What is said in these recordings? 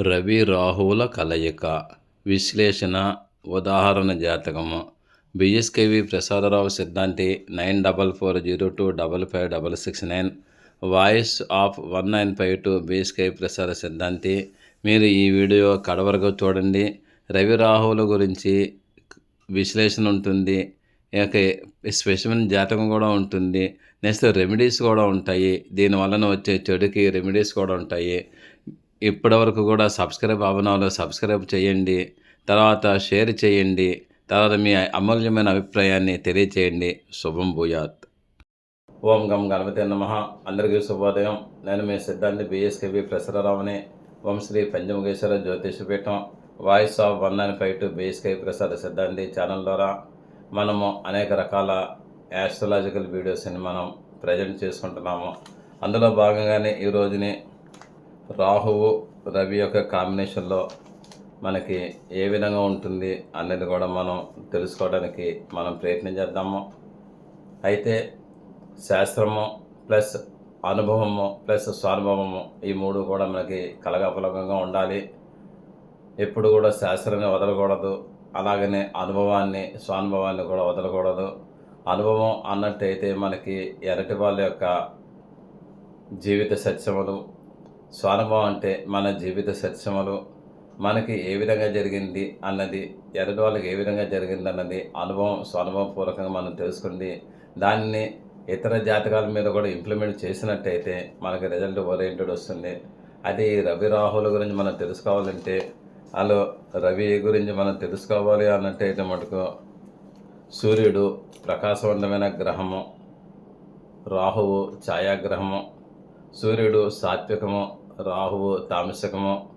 రవి రాహువుల కలయిక. విశ్లేషణ ఉదాహరణ జాతకము. బిఎస్కేవి ప్రసాదరావు సిద్ధాంతి nine double four zero two double five double six nine. Voice of one nine five two BSKV Prasada సిద్ధాంతి. మీరు ఈ వీడియో కడవరకు చూడండి. రవి రాహువుల గురించి విశ్లేషణ ఉంటుంది. ఇక స్పెషమైన జాతకం కూడా ఉంటుంది. నెక్స్ట్ రెమెడీస్ కూడా ఉంటాయి. దీని వలన వచ్చే చెడుకి రెమెడీస్ కూడా ఉంటాయి. ఇప్పటివరకు కూడా సబ్స్క్రైబ్ అవ్వని సబ్స్క్రైబ్ చేయండి. తర్వాత షేర్ చేయండి. తర్వాత మీ అమూల్యమైన అభిప్రాయాన్ని తెలియచేయండి. శుభం భూయాత్. ఓం గం గణపతి నమ. అందరికీ శుభోదయం. నేను మీ సిద్ధాంతి బిఎస్కేవి ప్రసరరావుని. ఓం Shri Panchamukheshwara Jyotishapeetham voice of one nine five two BSK Prasada సిద్ధాంతి ఛానల్ ద్వారా మనము అనేక రకాల యాస్ట్రలాజికల్ వీడియోస్ని మనం ప్రజెంట్ చేసుకుంటున్నాము. అందులో భాగంగానే ఈ రోజుని రాహువు రవి యొక్క కాంబినేషన్లో మనకి ఏ విధంగా ఉంటుంది అనేది కూడా మనం తెలుసుకోవడానికి మనం ప్రయత్నం చేద్దాము. అయితే శాస్త్రము ప్లస్ అనుభవము ప్లస్ స్వానుభవము ఈ మూడు కూడా మనకి కలగాపలకంగా ఉండాలి. ఎప్పుడు కూడా శాస్త్రాన్ని వదలకూడదు. అలాగనే అనుభవాన్ని స్వానుభవాన్ని కూడా వదలకూడదు. అనుభవం అన్నట్టయితే మనకి ఎరటి వాళ్ళ యొక్క జీవిత సత్యములు స్వానుభవం అంటే మన జీవిత సత్యములు. మనకి ఏ విధంగా జరిగింది అన్నది ఎదుటి వాళ్ళకి ఏ విధంగా జరిగింది అన్నది అనుభవం స్వానుభవపూర్వకంగా మనం తెలుసుకుంది. దాన్ని ఇతర జాతకాల మీద కూడా ఇంప్లిమెంట్ చేసినట్టయితే మనకి రిజల్ట్ ఓరియంటెడ్ వస్తుంది. అది రవి రాహుల గురించి మనం తెలుసుకోవాలంటే అలో రవి గురించి మనం తెలుసుకోవాలి అన్నట్టయితే మటుకు సూర్యుడు ప్రకాశవంతమైన గ్రహము రాహువు ఛాయాగ్రహము సూర్యుడు సాత్వికము రాహువు తామసికము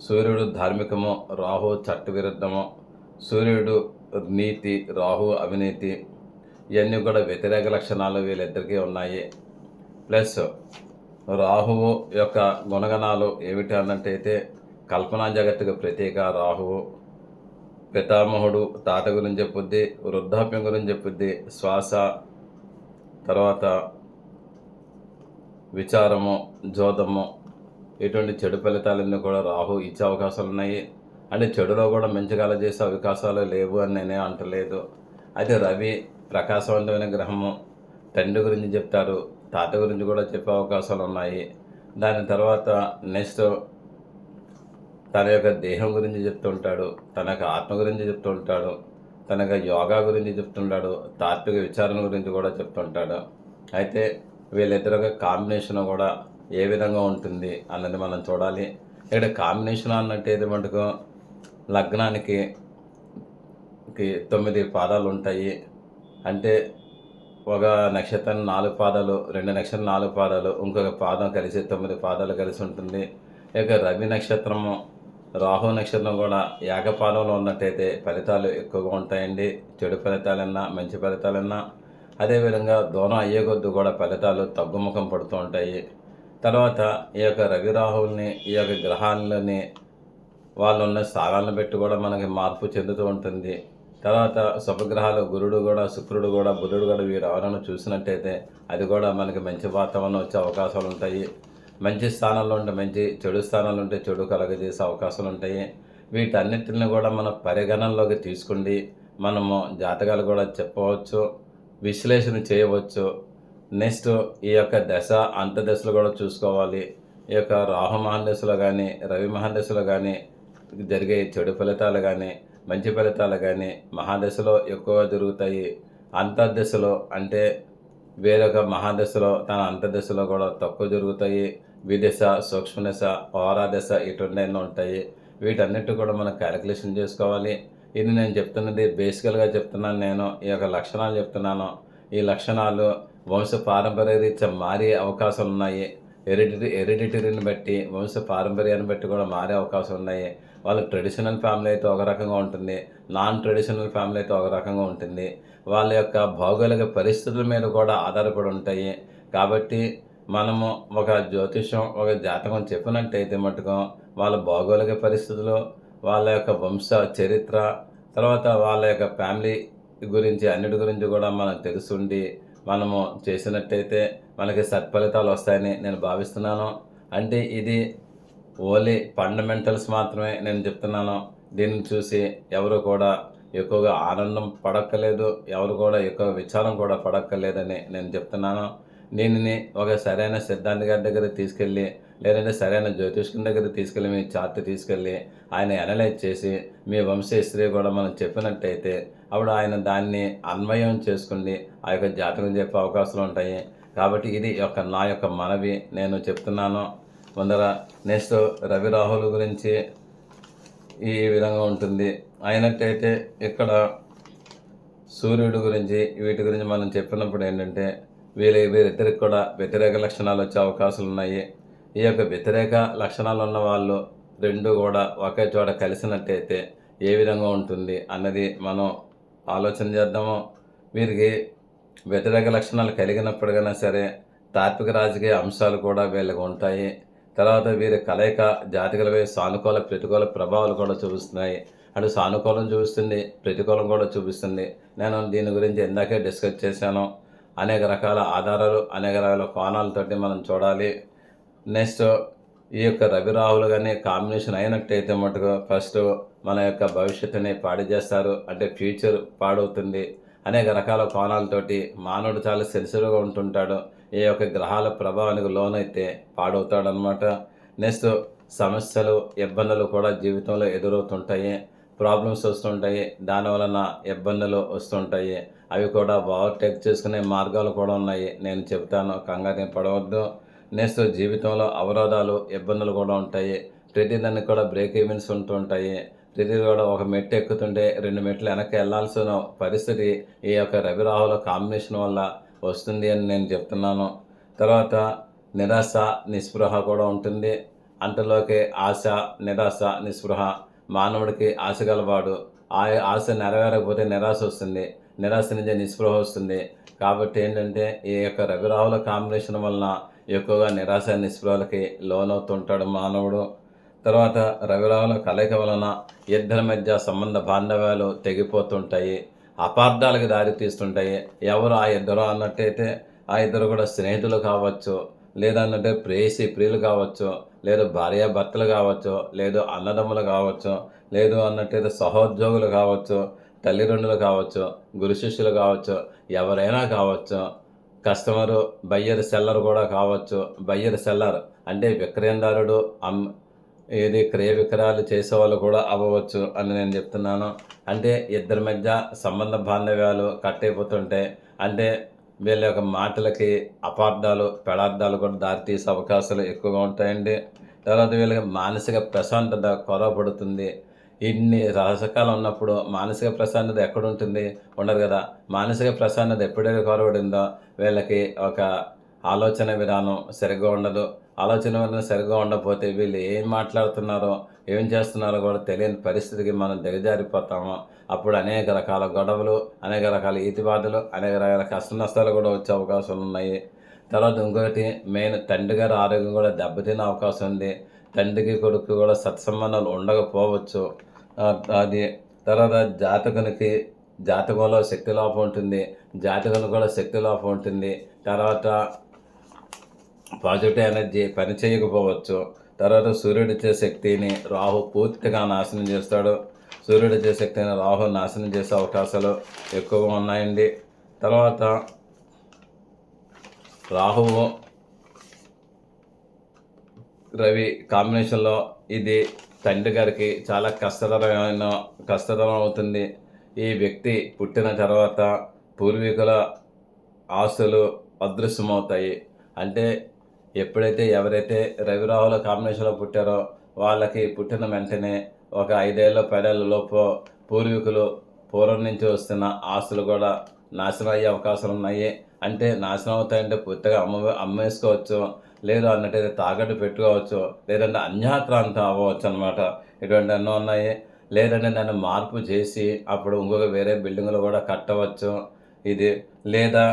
సూర్యుడు ధార్మికము రాహువు చట్ట విరుద్ధము సూర్యుడు నీతి రాహువు అవినీతి ఇవన్నీ కూడా వ్యతిరేక లక్షణాలు వీళ్ళిద్దరికీ ఉన్నాయి. ప్లస్ రాహువు యొక్క గుణగణాలు ఏమిటి అన్నట్టయితే కల్పనా జగత్తుకు ప్రతీక రాహువు. పితామహుడు తాత గురించి చెప్పుద్ది వృద్ధాప్యం గురించి చెప్పుద్ది శ్వాస తర్వాత విచారము జోదము ఇటువంటి చెడు ఫలితాలన్నీ కూడా రాహు ఇచ్చే అవకాశాలు ఉన్నాయి. అంటే చెడులో కూడా మంచి చేసే అవకాశాలు లేవు అని నేనే అంటలేదు. అయితే రవి ప్రకాశవంతమైన గ్రహము తండ్రి గురించి చెప్తారు తాత గురించి కూడా చెప్పే అవకాశాలు ఉన్నాయి. దాని తర్వాత నెక్స్ట్ తన యొక్క దేహం గురించి చెప్తుంటాడు తన యొక్క ఆత్మ గురించి చెప్తుంటాడు తన యొక్క యోగా గురించి చెప్తుంటాడు తాత్విక విచారణ గురించి కూడా చెప్తుంటాడు. అయితే వీళ్ళిద్దరు కాంబినేషన్ కూడా ఏ విధంగా ఉంటుంది అన్నది మనం చూడాలి. ఇక్కడ కాంబినేషన్ అన్నట్టు మటుకు లగ్నానికి కి తొమ్మిది పాదాలు ఉంటాయి. అంటే ఒక నక్షత్రం నాలుగు పాదాలు రెండు నక్షత్రం నాలుగు పాదాలు ఇంకొక పాదం కలిసి తొమ్మిది పాదాలు కలిసి ఉంటుంది. ఇక రవి నక్షత్రము రాహు నక్షత్రం కూడా ఏకపాదంలో ఉన్నట్టయితే ఫలితాలు ఎక్కువగా ఉంటాయండి. చెడు ఫలితాలన్నా మంచి ఫలితాలన్నా అదేవిధంగా దోన అయ్యే కొద్ది కూడా ఫలితాలు తగ్గుముఖం పడుతూ ఉంటాయి. తర్వాత ఈ యొక్క రవిరాహుల్ని ఈ యొక్క గ్రహాలని వాళ్ళు ఉన్న స్థానాలను బట్టి కూడా మనకి మార్పు చెందుతూ ఉంటుంది. తర్వాత శుభగ్రహాలు గురుడు కూడా శుక్రుడు కూడా బుధుడు కూడా వీరు ఎవరైనా చూసినట్టయితే అది కూడా మనకి మంచి వాతావరణం వచ్చే అవకాశాలు ఉంటాయి. మంచి స్థానాల్లో ఉంటే మంచి చెడు స్థానాలు ఉంటే చెడు కలగజేసే అవకాశాలు ఉంటాయి. వీటన్నిటిని కూడా మనం పరిగణనలోకి తీసుకుండి మనము జాతకాలు కూడా చెప్పవచ్చు. విశ్లేషణ చేయవచ్చు. నెక్స్ట్ ఈ యొక్క దశ అంత దశలు కూడా చూసుకోవాలి. ఈ యొక్క రాహు మహాదశలో కానీ రవి మహాదశలో కానీ జరిగే చెడు ఫలితాలు కానీ మంచి ఫలితాలు కానీ మహాదశలో ఎక్కువగా జరుగుతాయి. అంతర్దశలో అంటే వేరొక మహాదశలో తన అంతర్దశలో కూడా తక్కువ జరుగుతాయి. విదశ సూక్ష్మదశ ఓరాదశ ఇటువంటి ఉంటాయి. వీటన్నిటి కూడా మనం క్యాలిక్యులేషన్ చేసుకోవాలి. ఇది నేను చెప్తున్నది బేసికల్గా చెప్తున్నాను నేను ఈ యొక్క లక్షణాలు చెప్తున్నాను. ఈ లక్షణాలు వంశ పారంపర్య రీత్యా మారే అవకాశాలు ఉన్నాయి. హెరిడిటరీ హెరిడిటరీని బట్టి వంశ పారంపర్యాన్ని బట్టి కూడా మారే అవకాశం ఉన్నాయి. వాళ్ళ ట్రెడిషనల్ ఫ్యామిలీ అయితే ఒక రకంగా ఉంటుంది. నాన్ ట్రెడిషనల్ ఫ్యామిలీ అయితే ఒక రకంగా ఉంటుంది. వాళ్ళ యొక్క భౌగోళిక పరిస్థితుల మీద కూడా ఆధారపడి ఉంటాయి. కాబట్టి మనము ఒక జ్యోతిషం ఒక జాతకం చెప్పినట్టయితే మటుకు వాళ్ళ భౌగోళిక పరిస్థితులు వాళ్ళ యొక్క వంశ చరిత్ర తర్వాత వాళ్ళ యొక్క ఫ్యామిలీ గురించి అన్నిటి గురించి కూడా మనం తెలుసుండి మనము చేసినట్టయితే మనకి సత్ఫలితాలు వస్తాయని నేను భావిస్తున్నాను. అంటే ఇది ఓన్లీ ఫండమెంటల్స్ మాత్రమే నేను చెప్తున్నాను. దీన్ని చూసి ఎవరు కూడా ఎక్కువగా ఆనందం పడక్కలేదు ఎవరు కూడా ఎక్కువ విచారం కూడా పడక్కలేదని నేను చెప్తున్నాను. దీనిని ఒక సరైన సిద్ధాంతి గారి దగ్గర తీసుకెళ్ళి లేదంటే సరైన జ్యోతిష్కుని దగ్గర తీసుకెళ్ళి మీ చార్ట్ తీసుకెళ్ళి ఆయన అనలైజ్ చేసి మీ వంశ కూడా మనం చెప్పినట్టయితే అప్పుడు ఆయన దాన్ని అన్వయం చేసుకుని ఆ యొక్క జాతకం చెప్పే అవకాశాలు ఉంటాయి. కాబట్టి ఇది యొక్క నా యొక్క మనవి. నేను చెప్తున్నాను. ముందర నెక్స్ట్ రవి రాహుల్ గురించి ఈ విధంగా ఉంటుంది. అయినట్టయితే ఇక్కడ సూర్యుడు గురించి వీటి గురించి మనం చెప్పినప్పుడు ఏంటంటే వీళ్ళ వీరిద్దరికి కూడా వ్యతిరేక లక్షణాలు వచ్చే అవకాశాలు ఉన్నాయి. ఈ యొక్క వ్యతిరేక లక్షణాలు ఉన్న వాళ్ళు రెండు కూడా ఒకే చోట కలిసినట్టయితే ఏ విధంగా ఉంటుంది అన్నది మనం ఆలోచన చేద్దాము. వీరికి వ్యతిరేక లక్షణాలు కలిగినప్పటికైనా సరే తాత్విక రాజకీయ అంశాలు కూడా వీళ్ళకి ఉంటాయి. తర్వాత వీరి కలయిక జాతికలపై సానుకూల ప్రతికూల ప్రభావాలు కూడా చూపిస్తున్నాయి. అటు సానుకూలం చూపిస్తుంది ప్రతికూలం కూడా చూపిస్తుంది. నేను దీని గురించి ఇందాకే డిస్కస్ చేశాను. అనేక రకాల ఆధారాలు అనేక రకాల కోణాలతోటి మనం చూడాలి. నెక్స్ట్ ఈ యొక్క రవి రాహుల్ కానీ కాంబినేషన్ అయినట్టయితే మటుకు ఫస్ట్ మన యొక్క భవిష్యత్తుని పాడు చేస్తారు. అంటే ఫ్యూచర్ పాడవుతుంది. అనేక రకాల కోణాలతోటి మానవుడు చాలా సెన్సిటివ్గా ఉంటుంటాడు. ఈ యొక్క గ్రహాల ప్రభావానికి లోనైతే పాడవుతాడనమాట నెక్స్ట్ సమస్యలు ఇబ్బందులు కూడా జీవితంలో ఎదురవుతుంటాయి. ప్రాబ్లమ్స్ వస్తుంటాయి. దాని వలన ఇబ్బందులు వస్తుంటాయి. అవి కూడా ఓవర్టేక్ చేసుకునే మార్గాలు కూడా ఉన్నాయి. నేను చెబుతాను. కంగారు పడవద్దు. నెక్స్ట్ జీవితంలో అవరోధాలు ఇబ్బందులు కూడా ఉంటాయి. ప్రతిదానికి కూడా బ్రేక్ ఈవెంట్స్ ఉంటుంటాయి ప్రతి కూడా ఒక మెట్టు ఎక్కుతుంటే రెండు మెట్లు వెనక్కి వెళ్ళాల్సిన పరిస్థితి ఈ యొక్క రవి రాహుల కాంబినేషన్ వల్ల వస్తుంది అని నేను చెప్తున్నాను. తర్వాత నిరాశ నిస్పృహ కూడా ఉంటుంది. అంతలోకి ఆశ నిరాశ నిస్పృహ మానవుడికి ఆశ గలవాడు. ఆ ఆశ నెరవేరకపోతే నిరాశ వస్తుంది. నిరాశ నుంచి నిస్పృహ వస్తుంది. కాబట్టి ఏంటంటే ఈ యొక్క రవిరాహుల కాంబినేషన్ వలన ఎక్కువగా నిరాశ నిస్పృహలకి లోనవుతుంటాడు మానవుడు. తర్వాత రవిరావుల కలయిక వలన ఇద్దరి మధ్య సంబంధ బాంధవ్యాలు తెగిపోతుంటాయి. అపార్థాలకు దారి తీస్తుంటాయి. ఎవరు ఆ ఇద్దరు అన్నట్టయితే ఆ ఇద్దరు కూడా స్నేహితులు కావచ్చు లేదన్నట్టే ప్రేయసి ప్రియులు కావచ్చు లేదు భార్యాభర్తలు కావచ్చు లేదు అన్నదమ్ములు కావచ్చు లేదు అన్నట్టయితే సహోద్యోగులు కావచ్చు తల్లిదండ్రులు కావచ్చు గురు శిష్యులు కావచ్చు ఎవరైనా కావచ్చు కస్టమరు బయ్యర్ సెల్లర్ కూడా కావచ్చు. బయ్యర్ సెల్లర్ అంటే విక్రయందారుడు అమ్ ఏది క్రయ విక్రయాలు చేసేవాళ్ళు కూడా అవ్వవచ్చు అని నేను చెప్తున్నాను. అంటే ఇద్దరి మధ్య సంబంధ బాంధవ్యాలు కట్ అయిపోతుంటే అంటే వీళ్ళ యొక్క మాటలకి అపార్థాలు పెడార్థాలు కూడా దారితీసే అవకాశాలు ఎక్కువగా ఉంటాయండి. తర్వాత వీళ్ళకి మానసిక ప్రశాంతత కొరవపడుతుంది. ఇన్ని రహస్యకాలం ఉన్నప్పుడు మానసిక ప్రశాంతత ఎక్కడుంటుంది? ఉండరు ఉండదు కదా. మానసిక ప్రశాంతత ఎప్పుడైతే కోరబడిందో వీళ్ళకి ఒక ఆలోచన విధానం సరిగ్గా ఉండదు. ఆలోచన విధానం సరిగ్గా ఉండకపోతే వీళ్ళు ఏం మాట్లాడుతున్నారో ఏం చేస్తున్నారో కూడా తెలియని పరిస్థితికి మనం దిగజారిపోతాము. అప్పుడు అనేక రకాల గొడవలు అనేక రకాల ఈతిబాధలు అనేక రకాల కష్ట నష్టాలు కూడా వచ్చే అవకాశాలు ఉన్నాయి. తర్వాత ఇంకొకటి మెయిన్ తండ్రి గారి ఆరోగ్యం కూడా దెబ్బతినే అవకాశం ఉంది. తండ్రికి కొడుకు కూడా సత్సంబంధాలు ఉండకపోవచ్చు. అది తర్వాత జాతకునికి జాతకంలో శక్తి లోపం ఉంటుంది. జాతకంలో కూడా శక్తి లోపం ఉంటుంది. తర్వాత పాజిటివ్ ఎనర్జీ పని చేయకపోవచ్చు. తర్వాత సూర్యుడు ఇచ్చే శక్తిని రాహు పూర్తిగా నాశనం చేస్తాడు. సూర్యుడు ఇచ్చే శక్తిని రాహు నాశనం చేసే అవకాశాలు ఎక్కువగా ఉన్నాయండి. తర్వాత రాహువు రవి కాంబినేషన్లో ఇది తండ్రి గారికి చాలా కష్టతరమైన కష్టతరం అవుతుంది ఈ వ్యక్తి పుట్టిన తర్వాత పూర్వీకుల ఆస్తులు అదృశ్యమవుతాయి. అంటే ఎప్పుడైతే ఎవరైతే రవి రాహుల కాంబినేషన్లో పుట్టారో వాళ్ళకి పుట్టిన వెంటనే ఒక ఐదేళ్ళ పదేళ్ళ లోపు పూర్వీకులు పూర్వం నుంచి వస్తున్న ఆస్తులు కూడా నాశనం అయ్యే అవకాశాలు ఉన్నాయి అంటే నాశనం అవుతాయంటే పూర్తిగా అమ్మ అమ్మేసుకోవచ్చు. లేదు అన్నట్టయితే తాకట్టు పెట్టుకోవచ్చు లేదంటే అన్యాక్రాంతం అవ్వచ్చు అనమాట ఇటువంటి ఎన్నో ఉన్నాయి. లేదంటే దాన్ని మార్పు చేసి అప్పుడు ఇంకొక వేరే బిల్డింగ్లు కూడా కట్టవచ్చు. ఇది లేదా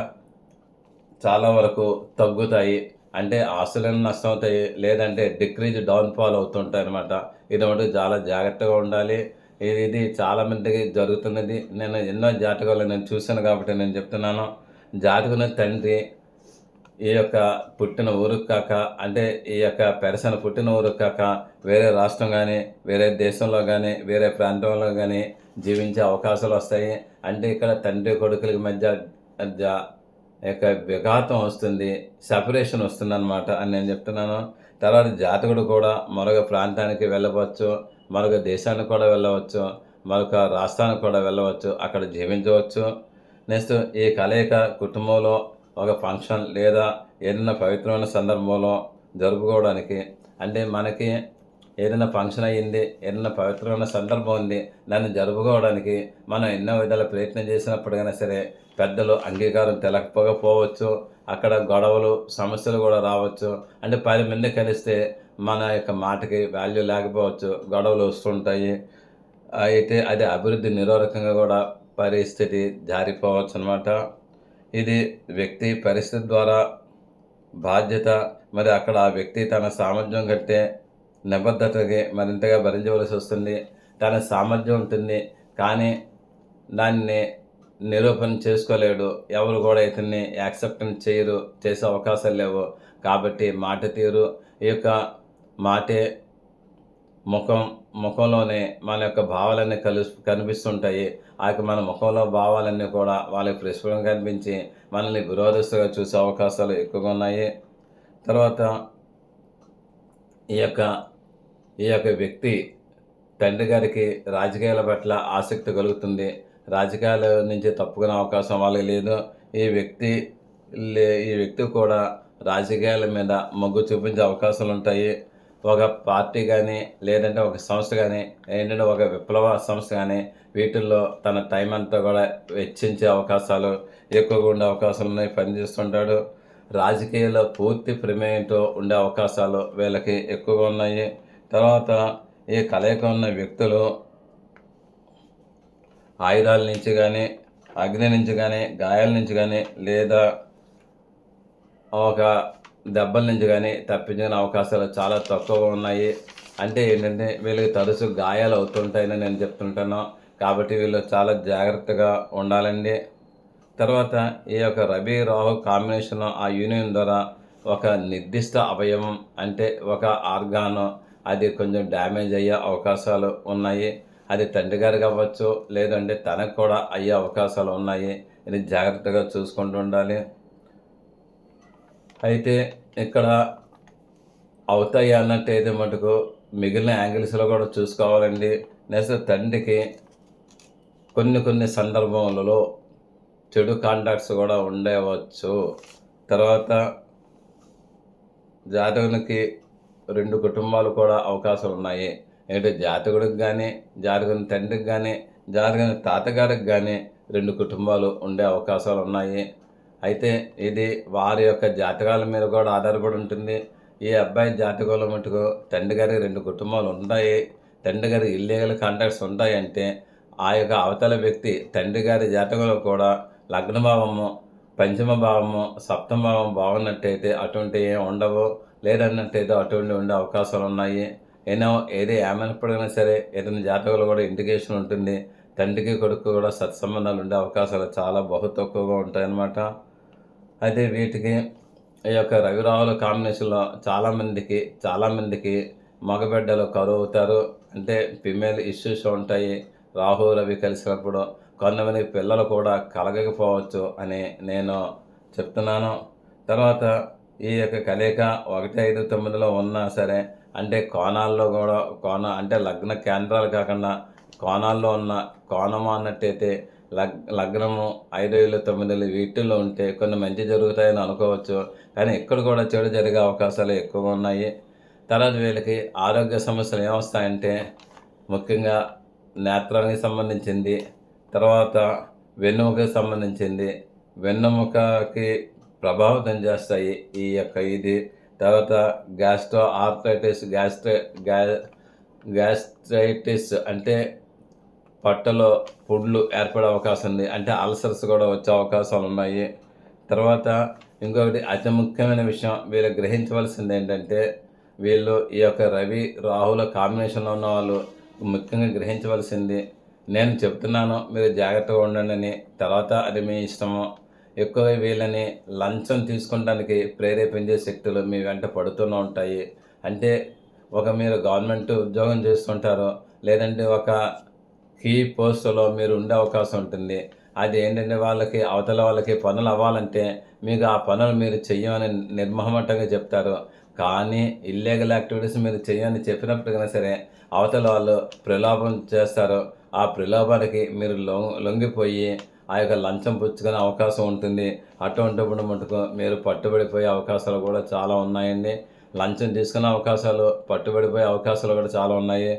చాలా వరకు తగ్గుతాయి. అంటే ఆస్తులను నష్టం అవుతాయి లేదంటే డిక్రీజ్ డౌన్ఫాల్ అవుతుంటాయి అనమాట ఇది ఒకటి చాలా జాగ్రత్తగా ఉండాలి. ఇది ఇది చాలామందికి జరుగుతున్నది. నేను ఎన్నో జాతకాలు నేను చూశాను కాబట్టి నేను చెప్తున్నాను. జాతకున్న తండ్రి ఈ యొక్క పుట్టిన ఊరుకు కాక అంటే ఈ యొక్క పెరసన పుట్టిన ఊరుకు కాక వేరే రాష్ట్రం కానీ వేరే దేశంలో కానీ వేరే ప్రాంతంలో కానీ జీవించే అవకాశాలు వస్తాయి. అంటే ఇక్కడ తండ్రి కొడుకులకి మధ్య మధ్య యొక్క విఘాతం వస్తుంది సెపరేషన్ వస్తుంది అనమాట అని నేను చెప్తున్నాను. తర్వాత జాతకుడు కూడా మరొక ప్రాంతానికి వెళ్ళవచ్చు మరొక దేశానికి కూడా వెళ్ళవచ్చు మరొక రాష్ట్రానికి కూడా వెళ్ళవచ్చు అక్కడ జీవించవచ్చు. నెక్స్ట్ ఈ కలయిక కుటుంబంలో ఒక ఫంక్షన్ లేదా ఏదైనా పవిత్రమైన సందర్భంలో జరుపుకోవడానికి అంటే మనకి ఏదైనా ఫంక్షన్ అయ్యింది ఏదైనా పవిత్రమైన సందర్భం ఉంది దాన్ని జరుపుకోవడానికి మనం ఎన్నో విధాల ప్రయత్నం చేసినప్పటికైనా సరే పెద్దలు అంగీకారం తెలకపోకపోవచ్చు అక్కడ గొడవలు సమస్యలు కూడా రావచ్చు. అంటే పది మంది కలిస్తే మన యొక్క మాటకి వాల్యూ లేకపోవచ్చు గొడవలు వస్తుంటాయి. అయితే అది అభివృద్ధి నిరోధకంగా కూడా పరిస్థితి జారిపోవచ్చు అనమాట ఇది వ్యక్తి పరిస్థితి ద్వారా బాధ్యత మరి అక్కడ ఆ వ్యక్తి తన సామర్థ్యం కంటే నిబద్ధతకి మరింతగా భరించవలసి వస్తుంది. తన సామర్థ్యం ఉంటుంది కానీ దాన్ని నిరూపణ చేసుకోలేడు. ఎవరు కూడా ఇతన్ని యాక్సెప్టెన్స్ చేయరు చేసే అవకాశాలు లేవు. కాబట్టి మాట తీరు ఈ యొక్క మాటే ముఖం ముఖంలోనే మన యొక్క భావాలన్నీ కలుసు కనిపిస్తుంటాయి. ఆ యొక్క మన ముఖంలో భావాలన్నీ కూడా వాళ్ళకి ప్రస్ఫుటం కనిపించి మనల్ని విరోధస్తుగా చూసే అవకాశాలు ఎక్కువగా ఉన్నాయి. తర్వాత ఈ యొక్క ఈ యొక్క వ్యక్తి తండ్రి గారికి రాజకీయాల పట్ల ఆసక్తి కలుగుతుంది. రాజకీయాల నుంచి తప్పుకునే అవకాశం వాళ్ళకి లేదు. ఈ వ్యక్తి లే ఈ వ్యక్తి కూడా రాజకీయాల మీద మొగ్గు చూపించే అవకాశాలు ఉంటాయి. ఒక పార్టీ కానీ లేదంటే ఒక సంస్థ కానీ ఏంటంటే ఒక విప్లవ సంస్థ కానీ వీటిల్లో తన టైం అంతా కూడా వెచ్చించే అవకాశాలు ఎక్కువగా ఉండే అవకాశాలు ఉన్నాయి పనిచేస్తుంటాడు రాజకీయాల్లో పూర్తి ప్రమేయంతో ఉండే అవకాశాలు వీళ్ళకి ఎక్కువగా ఉన్నాయి. తర్వాత ఈ కలయిక ఉన్న వ్యక్తులు ఆయుధాల నుంచి కానీ అగ్ని నుంచి కానీ గాయాల నుంచి కానీ లేదా ఒక దెబ్బల నుంచి కానీ తప్పించుకునే అవకాశాలు చాలా తక్కువగా ఉన్నాయి. అంటే ఏంటంటే వీళ్ళకి తరచు గాయాలు అవుతుంటాయని నేను చెప్తుంటాను. కాబట్టి వీళ్ళు చాలా జాగ్రత్తగా ఉండాలండి. తర్వాత ఈ యొక్క రవి రాహు కాంబినేషన్ ఆ యూనియన్ ద్వారా ఒక నిర్దిష్ట అవయవం అంటే ఒక ఆర్గాన్ అది కొంచెం డ్యామేజ్ అయ్యే అవకాశాలు ఉన్నాయి. అది తండ్రి గారికి అవ్వచ్చు లేదంటే తనకు కూడా అయ్యే అవకాశాలు ఉన్నాయి. ఇది జాగ్రత్తగా చూసుకుంటూ ఉండాలి. అయితే ఇక్కడ అవుతాయి అన్నట్టు అయితే మటుకు మిగిలిన యాంగిల్స్లో కూడా చూసుకోవాలండి. నెక్స్ట్ తండ్రికి కొన్ని కొన్ని సందర్భములలో చెడు కాంటాక్ట్స్ కూడా ఉండవచ్చు. తర్వాత జాతకునికి రెండు కుటుంబాలు కూడా అవకాశాలు ఉన్నాయి. ఏంటంటే జాతకుడికి కానీ జాతకుని తండ్రికి కానీ జాతకుని తాతగారికి కానీ రెండు కుటుంబాలు ఉండే అవకాశాలు ఉన్నాయి. అయితే ఇది వారి యొక్క జాతకాల మీద కూడా ఆధారపడి ఉంటుంది. ఈ అబ్బాయి జాతకంలో మటుకు తండ్రి గారి రెండు కుటుంబాలు ఉంటాయి తండ్రి గారి ఇల్లీగల్ కాంటాక్ట్స్ ఉంటాయంటే ఆ యొక్క అవతల వ్యక్తి తండ్రి గారి జాతకంలో కూడా లగ్నభావము పంచమ భావము సప్తమ భావం బాగున్నట్టయితే అటువంటి ఏం ఉండవు. లేదన్నట్టయితే అటువంటి ఉండే అవకాశాలు ఉన్నాయి. ఏదో ఏది ఏమైనప్పటికైనా సరే ఏదైనా జాతకంలో కూడా ఇండికేషన్ ఉంటుంది. తండ్రికి కొడుకు కూడా సత్సంబంధాలు ఉండే అవకాశాలు చాలా బహు తక్కువగా ఉంటాయన్నమాట. అయితే వీటికి ఈ యొక్క రవిరావుల కాంబినేషన్లో చాలామందికి చాలామందికి మగబిడ్డలు కరువు అవుతారు అంటే ఫిమేల్ ఇష్యూస్ ఉంటాయి. రాహు రవి కలిసినప్పుడు కొంతమంది పిల్లలు కూడా కలగకపోవచ్చు అని నేను చెప్తున్నాను. తర్వాత ఈ యొక్క కలయిక ఒకటి ఐదు తొమ్మిదిలో ఉన్నా సరే అంటే కోణాల్లో కూడా కోణ అంటే లగ్న కేంద్రాలు కాకుండా కోణాల్లో ఉన్న కోణం అన్నట్టయితే లగ్ లగ్నము ఐదు వేలు తొమ్మిది వేలు వీటిల్లో ఉంటే కొన్ని మంచి జరుగుతాయని అనుకోవచ్చు. కానీ ఇక్కడ కూడా చెడు జరిగే అవకాశాలు ఎక్కువగా ఉన్నాయి. తర్వాత వీళ్ళకి ఆరోగ్య సమస్యలు ఏమొస్తాయంటే ముఖ్యంగా నేత్రానికి సంబంధించింది తర్వాత వెన్నుముకకి సంబంధించింది. వెన్నెముకకి ప్రభావితం చేస్తాయి ఈ యొక్క ఇది. తర్వాత గ్యాస్ట్రో ఆర్థరైటిస్ గ్యాస్ట్రై గ్యా గ్యాస్ట్రైటిస్ అంటే పొట్టలో పుండ్లు ఏర్పడే అవకాశం ఉంది. అంటే అల్సర్స్ కూడా వచ్చే అవకాశాలు ఉన్నాయి. తర్వాత ఇంకొకటి అతి ముఖ్యమైన విషయం వీళ్ళు గ్రహించవలసింది ఏంటంటే వీళ్ళు ఈ యొక్క రవి రాహుల కాంబినేషన్లో ఉన్న వాళ్ళు ముఖ్యంగా గ్రహించవలసింది నేను చెప్తున్నాను మీరు జాగ్రత్తగా ఉండండి అని. తర్వాత అది మీ ఇష్టము. ఎక్కువ వీళ్ళని లంచం తీసుకోవడానికి ప్రేరేపించే శక్తులు మీ వెంట పడుతూనే ఉంటాయి. అంటే ఒక మీరు గవర్నమెంట్ ఉద్యోగం చేస్తుంటారు లేదంటే ఒక కీ పోస్టులో మీరు ఉండే అవకాశం ఉంటుంది. అది ఏంటంటే వాళ్ళకి అవతల వాళ్ళకి పనులు అవ్వాలంటే మీకు ఆ పనులు మీరు చెయ్యమని నిర్మహమటంగా చెప్తారు. కానీ ఇల్లీగల్ యాక్టివిటీస్ మీరు చెయ్యని చెప్పినప్పటికైనా సరే అవతల వాళ్ళు ప్రలోభం చేస్తారు. ఆ ప్రలోభానికి మీరు లొంగ్ లొంగిపోయి ఆ యొక్క లంచం పుచ్చుకునే అవకాశం ఉంటుంది. అటువంటిప్పుడు మటుకు మీరు పట్టుబడిపోయే అవకాశాలు కూడా చాలా ఉన్నాయండి. లంచం తీసుకునే అవకాశాలు పట్టుబడిపోయే అవకాశాలు కూడా చాలా ఉన్నాయి.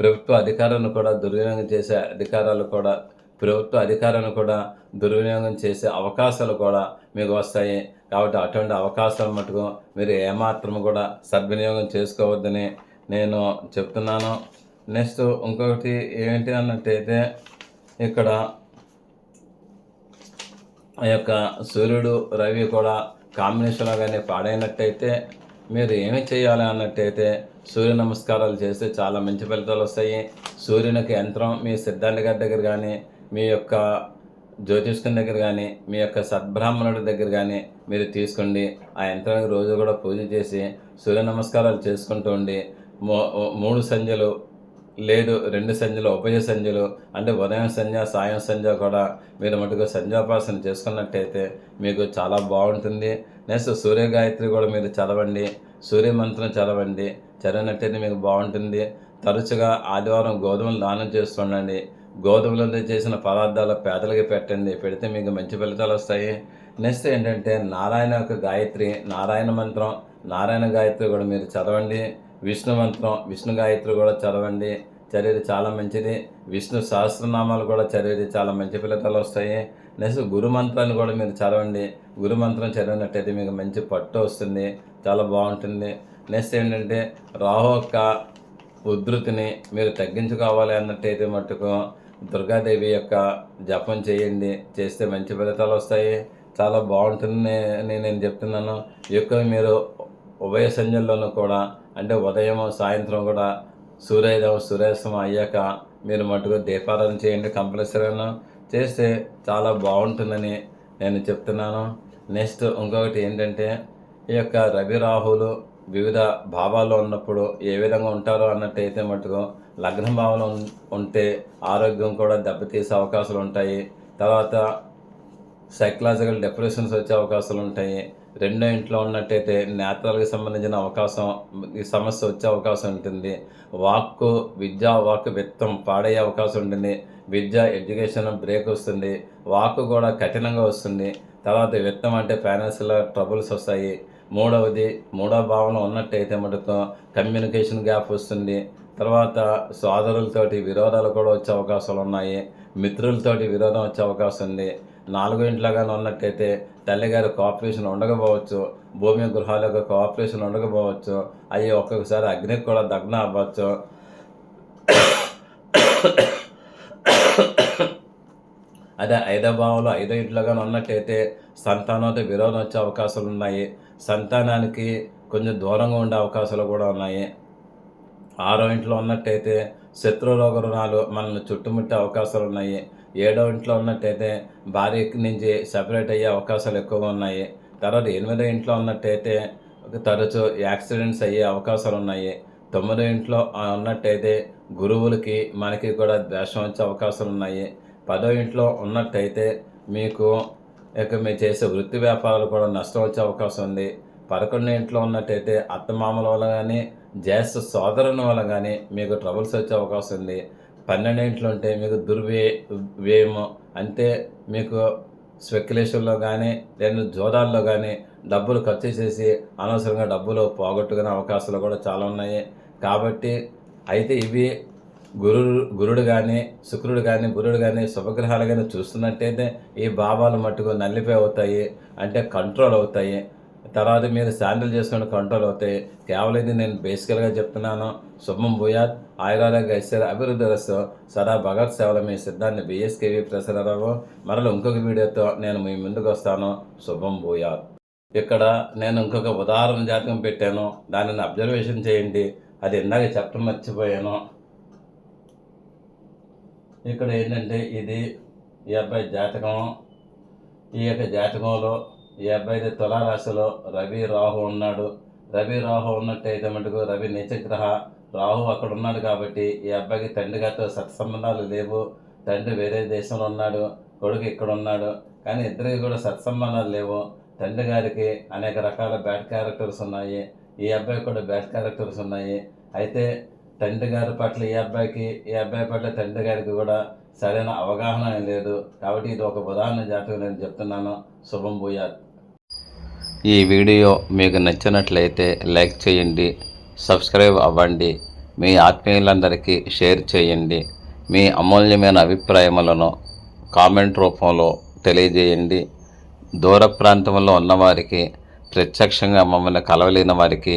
ప్రభుత్వ అధికారాలను కూడా దుర్వినియోగం చేసే అధికారాలు కూడా ప్రభుత్వ అధికారాలను కూడా దుర్వినియోగం చేసే అవకాశాలు కూడా మీకు వస్తాయి. కాబట్టి అటువంటి అవకాశాలు మటుకు మీరు ఏమాత్రం కూడా సద్వినియోగం చేసుకోవద్దని నేను చెప్తున్నాను. నెక్స్ట్ ఇంకొకటి ఏంటి అన్నట్టయితే ఇక్కడ ఆ యొక్క సూర్యుడు రవి కూడా కాంబినేషన్లో కానీ పాడైనట్టయితే మీరు ఏమి చేయాలి అన్నట్టయితే సూర్య నమస్కారాలు చేస్తే చాలా మంచి ఫలితాలు వస్తాయి. సూర్యునికి యంత్రం మీ సిద్ధాంత గారి దగ్గర కానీ మీ యొక్క జ్యోతిష్కుని దగ్గర కానీ మీ యొక్క సద్బ్రాహ్మణుడి దగ్గర కానీ మీరు తీసుకోండి. ఆ యంత్రానికి రోజు కూడా పూజ చేసి సూర్య నమస్కారాలు చేసుకుంటూ ఉండి మూడు సంధ్యలు లేదు రెండు సంధ్యలు ఉభయ సంధ్యలు అంటే ఉదయం సంధ్య సాయం సంధ్య కూడా మీరు మటుకు సంధ్యాపాసన చేసుకున్నట్టయితే మీకు చాలా బాగుంటుంది. నెక్స్ట్ సూర్య గాయత్రి కూడా మీరు చదవండి. సూర్యమంత్రం చదవండి. చదివినట్టయితే మీకు బాగుంటుంది. తరచుగా ఆదివారం గోధుమలు దానం చేస్తుండండి. గోధుమలతో చేసిన పదార్థాలు పేదలకి పెట్టండి. పెడితే మీకు మంచి ఫలితాలు వస్తాయి. నెక్స్ట్ ఏంటంటే నారాయణ యొక్క గాయత్రి నారాయణ మంత్రం నారాయణ గాయత్రి కూడా మీరు చదవండి. విష్ణు మంత్రం విష్ణు గాయత్రి కూడా చదవండి. చదివేది చాలా మంచిది. విష్ణు సహస్రనామాలు కూడా చదివేది చాలా మంచి ఫలితాలు వస్తాయి. నెక్స్ట్ గురు మంత్రాన్ని కూడా మీరు చదవండి. గురు మంత్రం చదివినట్టయితే మీకు మంచి పట్టు వస్తుంది. చాలా బాగుంటుంది. నెక్స్ట్ ఏంటంటే రాహు యొక్క ఉధృతిని మీరు తగ్గించుకోవాలి అన్నట్టయితే మట్టుకు దుర్గాదేవి యొక్క జపం చేయండి. చేస్తే మంచి ఫలితాలు వస్తాయి. చాలా బాగుంటుంది నేను చెప్తున్నాను. ఎక్కువ మీరు ఉభయ సంధ్యల్లోనూ కూడా అంటే ఉదయం సాయంత్రం కూడా సూర్యోదయం సూర్యాస్తమం అయ్యాక మీరు మటుకు దీపారాధన చేయండి కంపల్సరీగా చేస్తే చాలా బాగుంటుందని నేను చెప్తున్నాను. నెక్స్ట్ ఇంకొకటి ఏంటంటే ఈ యొక్క రవి రాహులు వివిధ భావాల్లో ఉన్నప్పుడు ఏ విధంగా ఉంటారో అన్నట్టయితే మటుకు లగ్న భావంలో ఉంటే ఆరోగ్యం కూడా దెబ్బతీసే అవకాశాలు ఉంటాయి. తర్వాత సైకలాజికల్ డిప్రెషన్స్ వచ్చే అవకాశాలు ఉంటాయి. రెండో ఇంట్లో ఉన్నట్టయితే నేత్రాలకు సంబంధించిన అవకాశం ఈ సమస్య వచ్చే అవకాశం ఉంటుంది. వాక్కు విద్య వాక్ విత్తం పాడయ్యే అవకాశం ఉంటుంది. విద్య ఎడ్యుకేషన్ బ్రేక్ వస్తుంది. వాక్కు కూడా కఠినంగా వస్తుంది. తర్వాత విత్తం అంటే ఫైనాన్షియల్ ట్రబుల్స్ వస్తాయి. మూడవది మూడవ భావన ఉన్నట్టయితే మటుకు కమ్యూనికేషన్ గ్యాప్ వస్తుంది. తర్వాత సోదరులతోటి విరోధాలు కూడా వచ్చే అవకాశాలు ఉన్నాయి. మిత్రులతోటి విరోధం వచ్చే అవకాశం ఉంది. నాలుగో ఇంట్లోగానే ఉన్నట్టయితే తల్లిగారి కోఆపరేషన్ ఉండకపోవచ్చు. భూమి గృహాల యొక్క కోఆపరేషన్ ఉండకపోవచ్చు. అవి ఒక్కొక్కసారి అగ్నికి కూడా దగ్న అవ్వచ్చు. అదే ఐదో భావంలో ఐదో ఇంట్లోగానే ఉన్నట్టయితే సంతానంతో విరోధం వచ్చే అవకాశాలు ఉన్నాయి. సంతానానికి కొంచెం దూరంగా ఉండే అవకాశాలు కూడా ఉన్నాయి. ఆరో ఇంట్లో ఉన్నట్టయితే శత్రురోగ రుణాలు మనల్ని చుట్టుముట్టే అవకాశాలు ఉన్నాయి. ఏడో ఇంట్లో ఉన్నట్టయితే భార్య నుంచి సెపరేట్ అయ్యే అవకాశాలు ఎక్కువగా ఉన్నాయి. తర్వాత ఎనిమిదో ఇంట్లో ఉన్నట్టయితే తరచు యాక్సిడెంట్స్ అయ్యే అవకాశాలు ఉన్నాయి. తొమ్మిదో ఇంట్లో ఉన్నట్టయితే గురువులకి మనకి కూడా ద్వేషం వచ్చే అవకాశాలు ఉన్నాయి. పదో ఇంట్లో ఉన్నట్టయితే మీకు ఇక మీరు చేసే వృత్తి వ్యాపారాలు కూడా నష్టం వచ్చే అవకాశం ఉంది. పదకొండు ఇంట్లో ఉన్నట్టయితే అత్తమామల వల్ల కానీ జ్యేష్ఠ సోదరుని వల్ల కానీ మీకు ట్రబుల్స్ వచ్చే అవకాశం ఉంది. పన్నెండు ఇంట్లో ఉంటే మీకు దుర్వే వ్యయము అంటే మీకు స్పెక్యులేషన్లో కానీ లేదా జోదాల్లో కానీ డబ్బులు ఖర్చు చేసి అనవసరంగా డబ్బులు పోగొట్టుకునే అవకాశాలు కూడా చాలా ఉన్నాయి. కాబట్టి అయితే ఇవి గురు గురుడు కానీ శుక్రుడు కానీ గురుడు కానీ శుభగ్రహాలు కానీ చూస్తున్నట్టయితే ఈ భావాలు మట్టుకు నల్లిపోయి అవుతాయి అంటే కంట్రోల్ అవుతాయి. తర్వాత మీరు శాండిల్ చేసుకుని కంట్రోల్ అవుతాయి. కేవలం ఇది నేను బేసికల్గా చెప్తున్నాను. శుభం భూయాత్ ఆయురారోగ్య ఐశ్వర్య అభివృద్ధి రస్తు. సదా భగత్ సేవల మీ సిద్ధాన్ని బిఎస్కేవి ప్రసరరావు. మరల ఇంకొక వీడియోతో నేను మీ ముందుకు వస్తాను. శుభం భూయాత్. ఇక్కడ నేను ఇంకొక ఉదాహరణ జాతకం పెట్టాను. దానిని అబ్జర్వేషన్ చేయండి. అది ఇందాక చెప్పడం మర్చిపోయాను. ఇక్కడ ఏంటంటే ఇది ఈ అబ్బాయి జాతకం. ఈ యొక్క జాతకంలో ఈ అబ్బాయి తులారాశిలో రవి రాహు ఉన్నాడు. రవి రాహు ఉన్నట్టయితే మటుకు రవి నీచగ్రహ రాహు అక్కడ ఉన్నాడు కాబట్టి ఈ అబ్బాయికి తండ్రి గారితో సత్సంబంధాలు లేవు. తండ్రి వేరే దేశంలో ఉన్నాడు కొడుకు ఇక్కడ ఉన్నాడు. కానీ ఇద్దరికి కూడా సత్సంబంధాలు లేవు. తండ్రి గారికి అనేక రకాల బ్యాడ్ క్యారెక్టర్స్ ఉన్నాయి. ఈ అబ్బాయికి కూడా బ్యాడ్ క్యారెక్టర్స్ ఉన్నాయి. అయితే తండ్రి గారి పట్ల ఈ అబ్బాయికి ఈ అబ్బాయి పట్ల తండ్రి గారికి కూడా సరైన అవగాహన లేదు. కాబట్టి ఇది ఒక ఉదాహరణ జాతకం నేను చెప్తున్నాను. శుభం భూయాత్. ఈ వీడియో మీకు నచ్చినట్లయితే లైక్ చేయండి సబ్స్క్రైబ్ అవ్వండి మీ ఆత్మీయులందరికీ షేర్ చేయండి మీ అమూల్యమైన అభిప్రాయములను కామెంట్ రూపంలో తెలియజేయండి. దూర ప్రాంతంలో ఉన్నవారికి ప్రత్యక్షంగా మమ్మల్ని కలవలేని వారికి